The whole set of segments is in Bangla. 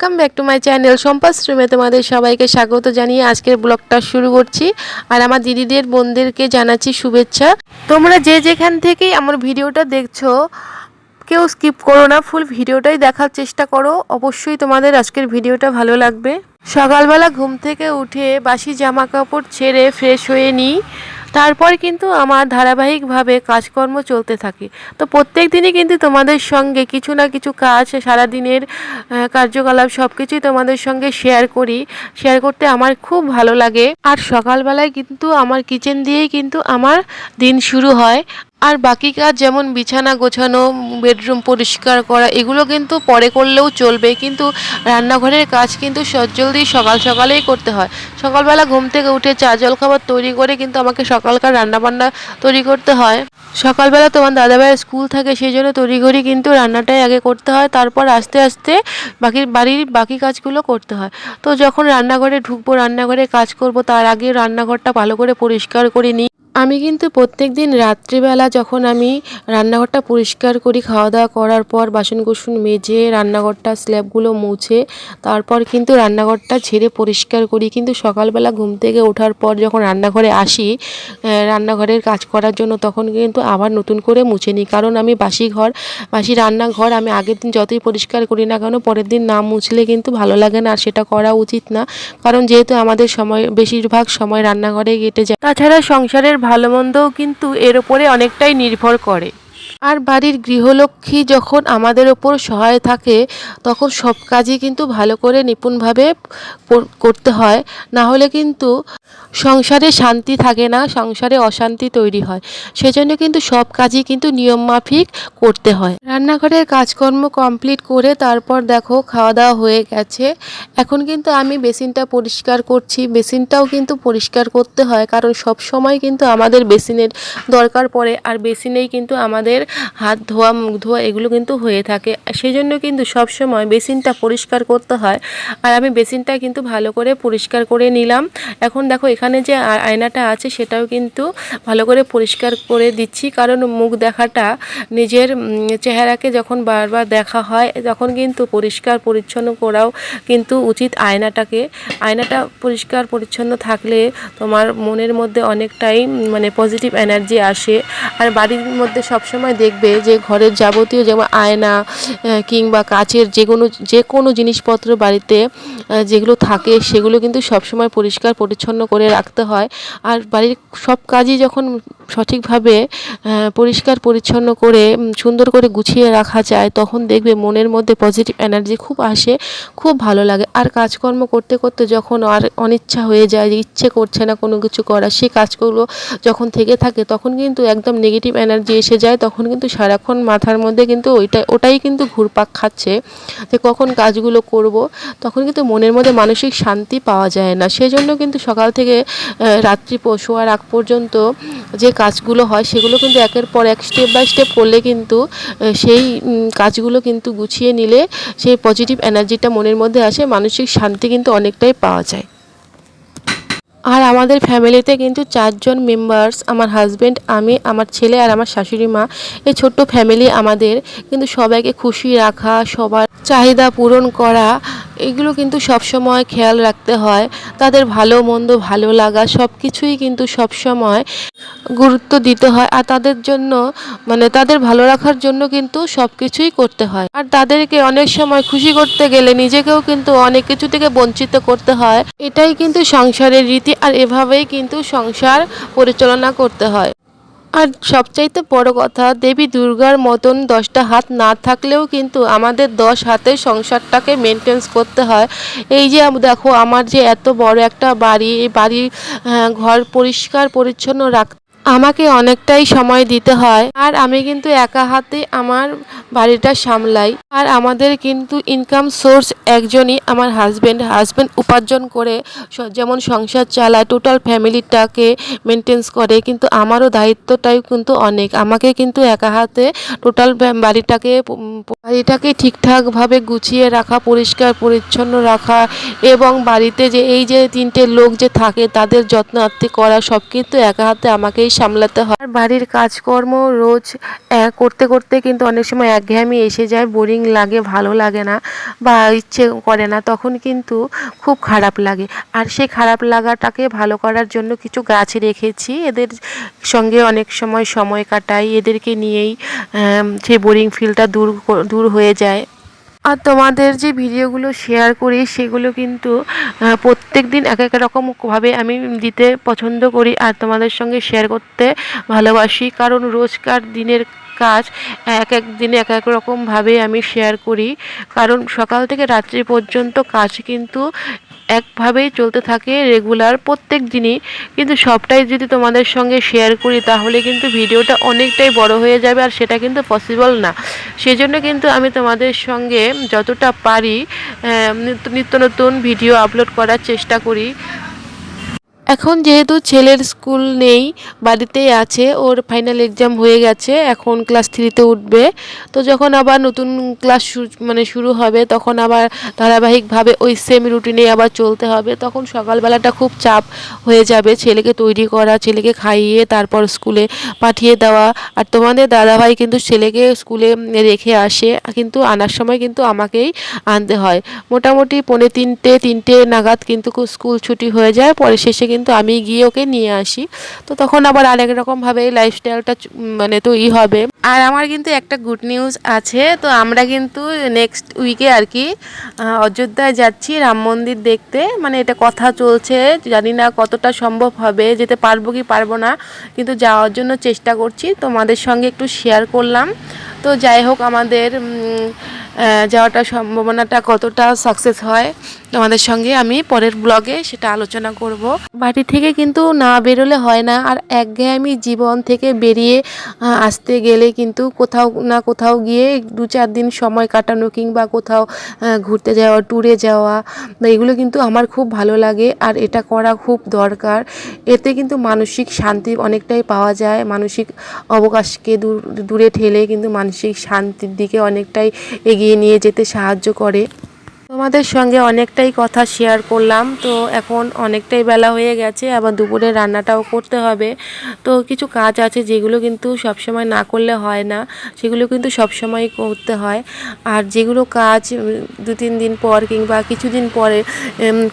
welcome back to my channel সম্পাস রুমে তোমাদের সবাইকে স্বাগত জানিয়ে আজকের ব্লগটা শুরু করছি। আর আমার দিদিদের, বোনদেরকে জানাচ্ছি শুভেচ্ছা। তোমরা যে যেখান থেকেই আমার ভিডিওটা দেখছ, কেউ স্কিপ করো না ফুল ভিডিওটাই দেখার চেষ্টা করো। অবশ্যই তোমাদের আজকের ভিডিওটা ভালো লাগবে। সকালবেলা ঘুম থেকে উঠে বাসি জামা কাপড় ছেড়ে ফ্রেশ হয়ে নিই। তারপর কিন্তু আমার ধারাবাহিকভাবে কাজকর্ম চলতে থাকে। তো প্রত্যেক দিনই কিন্তু তোমাদের সঙ্গে কিছু না কিছু কাজ, সারাদিনের কার্যকলাপ সব কিছুই তোমাদের সঙ্গে শেয়ার করি। শেয়ার করতে আমার খুব ভালো লাগে। আর সকালবেলায় কিন্তু আমার কিচেন দিয়েই কিন্তু আমার দিন শুরু হয়। আর বাকি কাজ যেমন বিছানা গোছানো, বেডরুম পরিষ্কার করা, এগুলো কিন্তু পরে করলেও চলবে। কিন্তু রান্নাঘরের কাজ কিন্তু সজ্জলদি সকাল সকালেই করতে হয়। সকালবেলা ঘুম থেকে উঠে চা জল খাবার তৈরি করে কিন্তু আমাকে সকালকার রান্নাবান্না তৈরি করতে হয়। সকালবেলা তোমার দাদাভাইয়ের স্কুল থাকে সেই জন্য তড়িঘড়ি কিন্তু রান্নাটাই আগে করতে হয়। তারপর আস্তে আস্তে বাকি বাড়ির বাকি কাজগুলো করতে হয়। তো যখন রান্নাঘরে ঢুকবো, রান্নাঘরে কাজ করব, তার আগে রান্নাঘরটা ভালো করে পরিষ্কার করে নিই। আমি কিন্তু প্রত্যেক দিন রাত্রিবেলা যখন আমি রান্নাঘরটা পরিষ্কার করি খাওয়া দাওয়া করার পর বাসন কুসন মেজে রান্নাঘরটা স্ল্যাবগুলো মুছে, তারপর কিন্তু রান্নাঘরটা ঝেড়ে পরিষ্কার করি। কিন্তু সকালবেলা ঘুম থেকে ওঠার পর যখন রান্নাঘরে আসি রান্নাঘরের কাজ করার জন্য তখন কিন্তু আবার নতুন করে মুছে নিই। কারণ আমি বাসি ঘর, বাসি রান্নাঘর আমি আগের দিন যতই পরিষ্কার করি না কেন, পরের দিন না মুছলে কিন্তু ভালো লাগে না আর সেটা করা উচিত না। কারণ যেহেতু আমাদের সময়, বেশিরভাগ সময় রান্নাঘরে কেটে যায়। তাছাড়া সংসারের ভালো মন্দও কিন্তু এর উপরে অনেকটাই নির্ভর করে। আর বাড়ির গৃহলক্ষ্মী যখন আমাদের ওপর সহায় থাকে, তখন সব কাজই কিন্তু ভালো করে নিপুণভাবে করতে হয়। না হলে কিন্তু সংসারে শান্তি থাকে না, সংসারে অশান্তি তৈরি হয়। সেজন্য কিন্তু সব কাজই কিন্তু নিয়মমাফিক করতে হয়। রান্নাঘরের কাজকর্ম কমপ্লিট করে তারপর দেখো খাওয়া দাওয়া হয়ে গেছে। এখন কিন্তু আমি বেসিনটা পরিষ্কার করছি। বেসিনটাও কিন্তু পরিষ্কার করতে হয়, কারণ সব সময় কিন্তু আমাদের বেসিনের দরকার পড়ে। আর বেসিনেই কিন্তু আমাদের হাত ধোয়া, মুখ ধোয়া, এগুলো কিন্তু হয়ে থাকে। সেই জন্য কিন্তু সব সময় বেসিনটা পরিষ্কার করতে হয়। আর আমি বেসিনটা কিন্তু ভালো করে পরিষ্কার করে নিলাম। এখন দেখো এখানে যে আয়নাটা আছে সেটাও কিন্তু ভালো করে পরিষ্কার করে দিচ্ছি। কারণ মুখ দেখাটা নিজের চেহারাকে যখন বারবার দেখা হয়, তখন কিন্তু পরিষ্কার পরিচ্ছন্ন করাও কিন্তু উচিত আয়নাটাকে। আয়নাটা পরিষ্কার পরিচ্ছন্ন থাকলে তোমার মনের মধ্যে অনেকটাই মানে পজিটিভ এনার্জি আসে। আর বাড়ির মধ্যে সবসময় দেখবে যে ঘরের যাবতীয় যেমন আয়না কিংবা কাচের যে কোনো যে কোনো জিনিসপত্র বাড়িতে যেগুলো থাকে সেগুলো কিন্তু সবসময় পরিষ্কার, পরিচ্ছন্ন করে রাখতে হয়। আর বাড়ির সব কাজই যখন সঠিকভাবে পরিষ্কার, পরিচ্ছন্ন করে সুন্দর করে গুছিয়ে রাখা যায়, তখন দেখবে মনের মধ্যে পজিটিভ এনার্জি খুব আসে, খুব ভালো লাগে। আর কাজকর্ম করতে করতে যখন আর অনিচ্ছা হয়ে যায় ইচ্ছে করছে না কোনো কিছু করার, সেই কাজগুলো যখন থেকে থাকে, তখন কিন্তু একদম নেগেটিভ এনার্জি এসে যায়, তখন কিন্তু সারাক্ষণ মাথার মধ্যে কিন্তু ওইটা, ওটাই কিন্তু ঘুরপাক খাচ্ছে যে কখন কাজগুলো করব, তখন কিন্তু মনের মধ্যে মানসিক শান্তি পাওয়া যায় না। সেজন্য কিন্তু সকাল থেকে রাত্রি শোয়ার আগ পর্যন্ত যে কাজগুলো হয়, সেগুলো কিন্তু একের পর এক স্টেপ বাই স্টেপ করলে কিন্তু সেই কাজগুলো কিন্তু গুছিয়ে নিলে সেই পজিটিভ এনার্জিটা মনের মধ্যে আসে, মানসিক শান্তি কিন্তু অনেকটাই পাওয়া যায়। আর আমাদের ফ্যামিলিতে কিন্তু চারজন মেম্বার্স আমার হাজব্যান্ড আমি, আমার ছেলে আর আমার শাশুড়ি মা, এই ছোট্ট ফ্যামিলি আমাদের কিন্তু সবাইকে খুশি রাখা, সবার চাহিদা পূরণ করা এগুলো কিন্তু সব সময় খেয়াল রাখতে হয়। তাদের ভালো, মন্দ, ভালো লাগা সব কিছুই কিন্তু সব সময় গুরুত্ব দিতে হয় আর তাদের জন্য মানে তাদের ভালো রাখার জন্য কিন্তু সব কিছুই করতে হয়। আর তাদেরকে অনেক সময় খুশি করতে গেলে নিজেকেও কিন্তু অনেক কিছু থেকে বঞ্চিত করতে হয়। এটাই কিন্তু সংসারের রীতি আর এভাবেই কিন্তু সংসার পরিচালনা করতে হয়। আর সবচাইতে বড় কথা, দেবী দুর্গার মতন দশটা হাত না থাকলেও কিন্তু আমাদের দশ হাতে সংসারটাকে মেনটেন্স করতে হয়। এই যে দেখো, আমার যে এত বড় একটা বাড়ি, এই বাড়ির ঘর পরিষ্কার, পরিচ্ছন্ন রাখ আমাকে অনেকটাই সময় দিতে হয়। আর আমি কিন্তু একা হাতে আমার বাড়িটা সামলাই। আর আমাদের কিন্তু ইনকাম সোর্স একজনই আমার হাজব্যান্ড হাজব্যান্ড উপার্জন করে যেমন সংসার চালায় টোটাল ফ্যামিলিটাকে মেনটেন্স করে। কিন্তু আমারও দায়িত্বটাই কিন্তু অনেক। আমাকে কিন্তু একা হাতে টোটাল বাড়িটাকে বাড়িটাকে ঠিকঠাকভাবে গুছিয়ে রাখা, পরিষ্কার, পরিচ্ছন্ন রাখা এবং বাড়িতে যে এই যে তিনটে লোক যে থাকে, তাদের যত্ন আত্তি করা সব কিন্তু একা হাতে আমাকেই সামলাতে হয়। আর বাড়ির কাজকর্ম রোজ করতে করতে কিন্তু অনেক সময় একঘেয়েমি এসে যায় বোরিং লাগে, ভালো লাগে না বা ইচ্ছে করে না, তখন কিন্তু খুব খারাপ লাগে। আর সেই খারাপ লাগাটাকে ভালো করার জন্য কিছু গাছ রেখেছি, এদের সঙ্গে অনেক সময় সময় কাটাই, এদেরকে নিয়েই সেই বোরিং ফিলটা দূর দূর হয়ে যায়। আর তোমাদের যে ভিডিওগুলো শেয়ার করি, সেগুলো কিন্তু প্রত্যেক দিন এক এক রকমভাবে আমি দিতে পছন্দ করি। আর তোমাদের সঙ্গে শেয়ার করতে ভালোবাসি। কারণ রোজকার দিনের কাজ এক এক দিনে এক এক রকমভাবে আমি শেয়ার করি। কারণ সকাল থেকে রাত্রি পর্যন্ত কাজ কিন্তু একভাবেই চলতে থাকে রেগুলার প্রত্যেক দিনই। কিন্তু সবটাই যদি তোমাদের সঙ্গে শেয়ার করি তাহলে কিন্তু ভিডিওটা অনেকটাই বড় হয়ে যাবে আর সেটা কিন্তু পসিবল না। সেজন্য কিন্তু আমি তোমাদের সঙ্গে যতটা পারি নিত্য নতুন ভিডিও আপলোড করার চেষ্টা করি। এখন যেহেতু ছেলের স্কুল নেই, বাড়িতেই আছে, ওর ফাইনাল এক্সাম হয়ে গেছে, এখন ক্লাস থ্রিতে উঠবে। তো যখন আবার নতুন ক্লাস মানে শুরু হবে, তখন আবার ধারাবাহিকভাবে ওই সেম রুটিনে আবার চলতে হবে। তখন সকালবেলাটা খুব চাপ হয়ে যাবে, ছেলেকে তৈরি করা, ছেলেকে খাইয়ে, তারপর স্কুলে পাঠিয়ে দেওয়া। আর তোমাদের দাদাভাই কিন্তু ছেলেকে স্কুলে রেখে আসে, কিন্তু আনার সময় কিন্তু আমাকেই আনতে হয়। মোটামুটি পৌনে তিনটে তিনটে নাগাদ কিন্তু স্কুল ছুটি হয়ে যায় পরে শেষে কিন্তু আমি গিয়ে ওকে নিয়ে আসি। তো তখন আবার আরেক রকমভাবে এই লাইফস্টাইলটা মানে তো ই হবে। আর আমার কিন্তু একটা গুড নিউজ আছে, তো আমরা কিন্তু নেক্সট উইকে আর কি অযোধ্যায় যাচ্ছি রাম মন্দির দেখতে। মানে এটা কথা চলছে, জানি না কতটা সম্ভব হবে, যেতে পারব কি পারব না, কিন্তু যাওয়ার জন্য চেষ্টা করছি। তোমাদের সঙ্গে একটু শেয়ার করলাম। তো যাই হোক আমাদের যাওয়াটা সম্ভাবনাটা কতটা সাকসেস হয় তোমাদের সঙ্গে আমি পরের ব্লগে সেটা আলোচনা করব। বাড়ি থেকে কিন্তু না বেরোলে হয় না, আর একঘেয়েমি জীবন থেকে বেরিয়ে আসতে গেলে কিন্তু কোথাও না কোথাও গিয়ে দু চার দিন সময় কাটানো কিংবা কোথাও ঘুরতে যাওয়া ট্যুরে যাওয়া এগুলো কিন্তু আমার খুব ভালো লাগে আর এটা করা খুব দরকার। এতে কিন্তু মানসিক শান্তি অনেকটাই পাওয়া যায়, মানসিক অবকাশকে দূরে ঠেলে কিন্তু মানসিক শান্তির দিকে অনেকটাই এগিয়ে নিয়ে যেতে সাহায্য করে। তোমাদের সঙ্গে অনেকটাই কথা শেয়ার করলাম। তো এখন অনেকটাই বেলা হয়ে গেছে, আবার দুপুরে রান্নাটাও করতে হবে। তো কিছু কাজ আছে যেগুলো কিন্তু সবসময় না করলে হয় না, সেগুলো কিন্তু সবসময় করতে হয়। আর যেগুলো কাজ দু তিন দিন পর কিংবা কিছুদিন পরে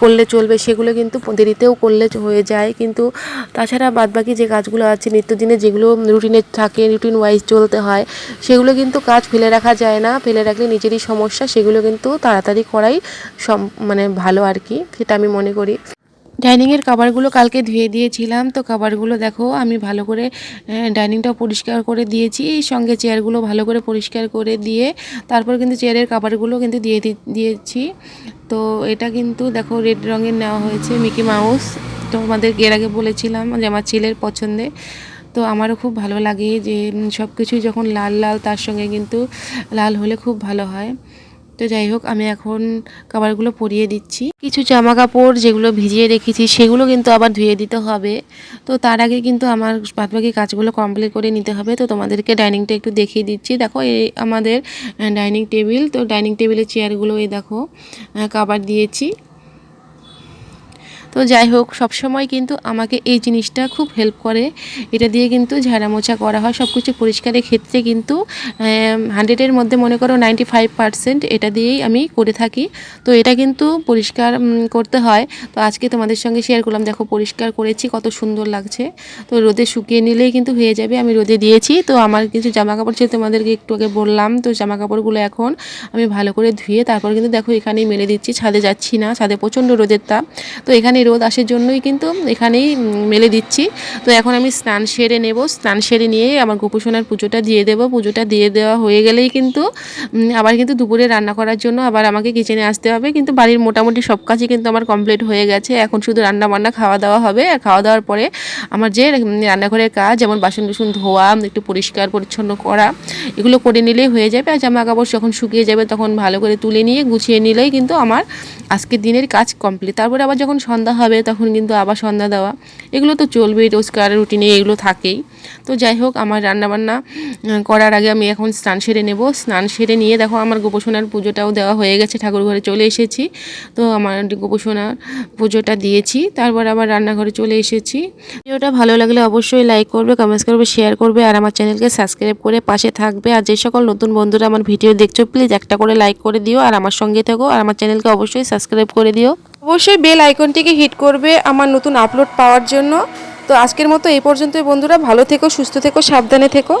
করলে চলবে, সেগুলো কিন্তু দেরিতেও করলে হয়ে যায়। কিন্তু তাছাড়া বাদবাকি যে কাজগুলো আছে নিত্যদিনে যেগুলো রুটিনে থাকে রুটিন ওয়াইজ চলতে হয়, সেগুলো কিন্তু কাজ ফেলে রাখা যায় না। ফেলে রাখলে নিজেরই সমস্যা, সেগুলো কিন্তু তাড়াতাড়ি করাই সম মানে ভালো আর কি, সেটা আমি মনে করি। ডাইনিংয়ের কাবারগুলো কালকে ধুয়ে দিয়েছিলাম, তো কাবারগুলো দেখো আমি ভালো করে ডাইনিংটা পরিষ্কার করে দিয়েছি, এই সঙ্গে চেয়ারগুলো ভালো করে পরিষ্কার করে দিয়ে, তারপর কিন্তু চেয়ারের কাবারগুলো কিন্তু দিয়ে দিয়েছি। তো এটা কিন্তু দেখো রেড রঙের নেওয়া হয়েছে মিকি মাউস তো আমাদের এর আগে বলেছিলাম যে আমার ছেলের পছন্দে তো আমারও খুব ভালো লাগে যে সব কিছুই যখন লাল লাল, তার সঙ্গে কিন্তু লাল হলে খুব ভালো হয়। তো যাই হোক, আমি এখন কাবারগুলো পরিয়ে দিচ্ছি। কিছু জামা কাপড় যেগুলো ভিজিয়ে রেখেছি, সেগুলো কিন্তু আবার ধুয়ে দিতে হবে। তো তার আগে কিন্তু আমার বাদবাকি কাজগুলো কমপ্লিট করে নিতে হবে। তো তোমাদেরকে ডাইনিংটা একটু দেখিয়ে দিচ্ছি। দেখো, এই আমাদের ডাইনিং টেবিল। তো ডাইনিং টেবিলের চেয়ারগুলো এই দেখো কাবার দিয়েছি। তো যাই হোক সবসময় কিন্তু আমাকে এই জিনিসটা খুব হেল্প করে। এটা দিয়ে কিন্তু ঝাড়া মোছা করা হয় সব কিছু পরিষ্কারের ক্ষেত্রে কিন্তু হান্ড্রেডের মধ্যে মনে করো নাইনটি ফাইভ এটা দিয়েই আমি করে থাকি। তো এটা কিন্তু পরিষ্কার করতে হয়। তো আজকে তোমাদের সঙ্গে শেয়ার করলাম, দেখো পরিষ্কার করেছি, কত সুন্দর লাগছে। তো রোদে শুকিয়ে নিলেই কিন্তু হয়ে যাবে, আমি রোদে দিয়েছি। তো আমার কিছু জামা কাপড় ছিল, তোমাদেরকে একটু আগে বললাম, তো জামা কাপড়গুলো এখন আমি ভালো করে ধুয়ে তারপর কিন্তু দেখো এখানেই মেলে দিচ্ছি, ছাদে যাচ্ছি না, ছাদে প্রচণ্ড রোদের তাপ। তো এখানে রোদ আসার জন্যই কিন্তু এখানেই মেলে দিচ্ছি। তো এখন আমি স্নান সেরে নেব। স্নান সেরে নিয়ে আমার গোপুসোনার পুজোটা দিয়ে দেবো। পুজোটা দিয়ে দেওয়া হয়ে গেলেই কিন্তু আবার কিন্তু দুপুরে রান্না করার জন্য আবার আমাকে কিচেনে আসতে হবে। কিন্তু বাড়ির মোটামুটি সব কাজই কিন্তু আমার কমপ্লিট হয়ে গেছে। এখন শুধু রান্না বান্না খাওয়া দাওয়া হবে। আর খাওয়া দাওয়ার পরে আমার যে রান্নাঘরের কাজ, যেমন বাসন টাসন ধোয়া, একটু পরিষ্কার, পরিচ্ছন্ন করা, এগুলো করে নিলেই হয়ে যাবে। আর জামা কাপড় যখন শুকিয়ে যাবে তখন ভালো করে তুলে নিয়ে গুছিয়ে নিলেই কিন্তু আমার আজকের দিনের কাজ কমপ্লিট তারপরে আবার যখন সন্ধ্যা হবে, তখন কিন্তু আবার সন্ধ্যা দেওয়া। এগুলো তো চলবেই রোজকার রুটিনে এগুলো থাকেই। তো যাই হোক, আমার রান্নাবান্না করার আগে আমি এখন স্নান সেরে নেব। স্নান সেরে নিয়ে দেখো আমার গোপোষণার পুজোটাও দেওয়া হয়ে গেছে, ঠাকুর ঘরে চলে এসেছি। তো আমার গোপোষণার পুজোটা দিয়েছি, তারপর আবার রান্নাঘরে চলে এসেছি। ভিডিওটা ভালো লাগলে অবশ্যই লাইক করবে কমেন্টস করবে শেয়ার করবে, আর আমার চ্যানেলকে সাবস্ক্রাইব করে পাশে থাকবে। আর যে সকল নতুন বন্ধুরা আমার ভিডিও দেখছ প্লিজ একটা করে লাইক করে দিও, আর আমার সঙ্গে থেকো। আর আমার চ্যানেলকে অবশ্যই সাবস্ক্রাইব করে দিও। অবশ্যই বেল আইকনটিকে হিট করবে আমার নতুন আপলোড পাওয়ার জন্য। তো আজকের মতো এই পর্যন্তই বন্ধুরা। ভালো থেকো, সুস্থ থেকো, সাবধানে থেকো।